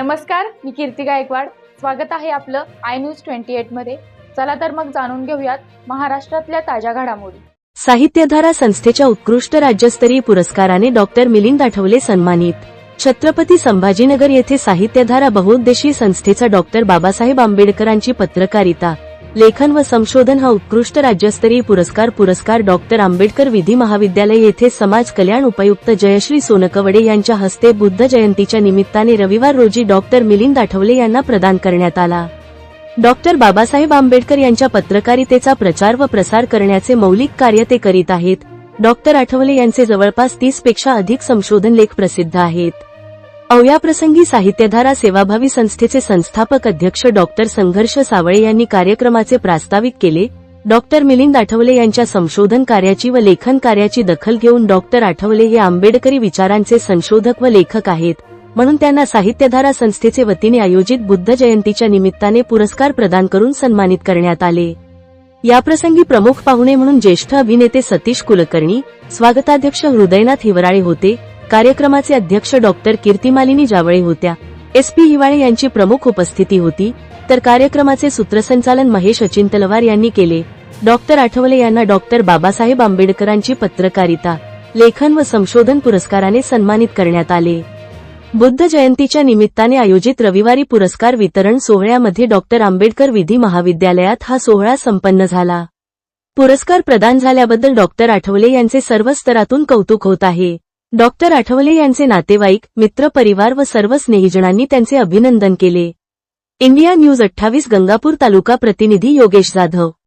नमस्कार मी कीर्ती गायकवाड. स्वागत आहे आपलं आय न्यूज ट्वेंटी एटमध्ये. चला तर मग जाणून घेऊयात महाराष्ट्रातल्या ताज्या घडामोडी. साहित्यधारा संस्थेच्या उत्कृष्ट राज्यस्तरीय पुरस्काराने डॉक्टर मिलिंद आठवले सन्मानित. छत्रपती संभाजीनगर येथे साहित्यधारा बहुउद्देशीय संस्थेचा डॉक्टर बाबासाहेब आंबेडकरांची पत्रकारिता. लेखन व संशोधन हा उत्कृष्ट राज्यस्तरीय पुरस्कार पुरस्कार डॉक्टर आंबेडकर विधी महाविद्यालय येथे समाज कल्याण उपायुक्त जयश्री सोनकवडे यांच्या हस्ते बुद्ध जयंतीच्या निमित्ताने रविवार रोजी डॉक्टर मिलिंद आठवले यांना प्रदान करण्यात आला. डॉक्टर बाबासाहेब आंबेडकर यांच्या पत्रकारितेचा प्रचार व प्रसार करण्याचे मौलिक कार्य ते करीत आहेत. डॉक्टर आठवले यांचे जवळपास तीसपेक्षा अधिक संशोधन लेख प्रसिद्ध आहेत. अवयाप्रसंगी साहित्यधारा सेवाभावी संस्थेचे संस्थापक अध्यक्ष डॉक्टर संघर्ष सावळे यांनी कार्यक्रमाचे प्रास्ताविक केले. डॉक्टर मिलिंद आठवले यांच्या संशोधन कार्याची व लेखन कार्याची दखल घेऊन डॉक्टर आठवले हे आंबेडकरी विचारांचे संशोधक व लेखक आहेत. म्हणून त्यांना साहित्यधारा संस्थेचे वतीने आयोजित बुद्ध जयंतीच्या निमित्ताने पुरस्कार प्रदान करून सन्मानित करण्यात आले. याप्रसंगी प्रमुख पाहुणे म्हणून ज्येष्ठ अभिनेते सतीश कुलकर्णी स्वागताध्यक्ष हृदयनाथ हिवराळे होते. कार्यक्रमाचे अध्यक्ष डॉक्टर कीर्तिमालिनी जावळे होत्या. एस पी हिवाळे यांची प्रमुख उपस्थिती होती. तर कार्यक्रमाचे सूत्रसंचालन महेश अचिंतलवार यांनी केले. डॉक्टर आठवले यांना डॉक्टर बाबासाहेब आंबेडकरांची पत्रकारिता लेखन व संशोधन पुरस्काराने सन्मानित करण्यात आले. बुद्ध जयंतीच्या निमित्ताने आयोजित रविवारी पुरस्कार वितरण सोहळ्यामध्ये डॉक्टर आंबेडकर विधी महाविद्यालयात हा सोहळा संपन्न झाला. पुरस्कार प्रदान झाल्याबद्दल डॉक्टर आठवले यांचे सर्व स्तरातून कौतुक होत आहे. डॉक्टर आठवले यांचे नातेवाईक मित्र परिवार व सर्व स्नेहीजणांनी त्यांचे अभिनंदन केले. इंडिया न्यूज अठ्ठावीस गंगापूर तालुका प्रतिनिधी योगेश जाधव.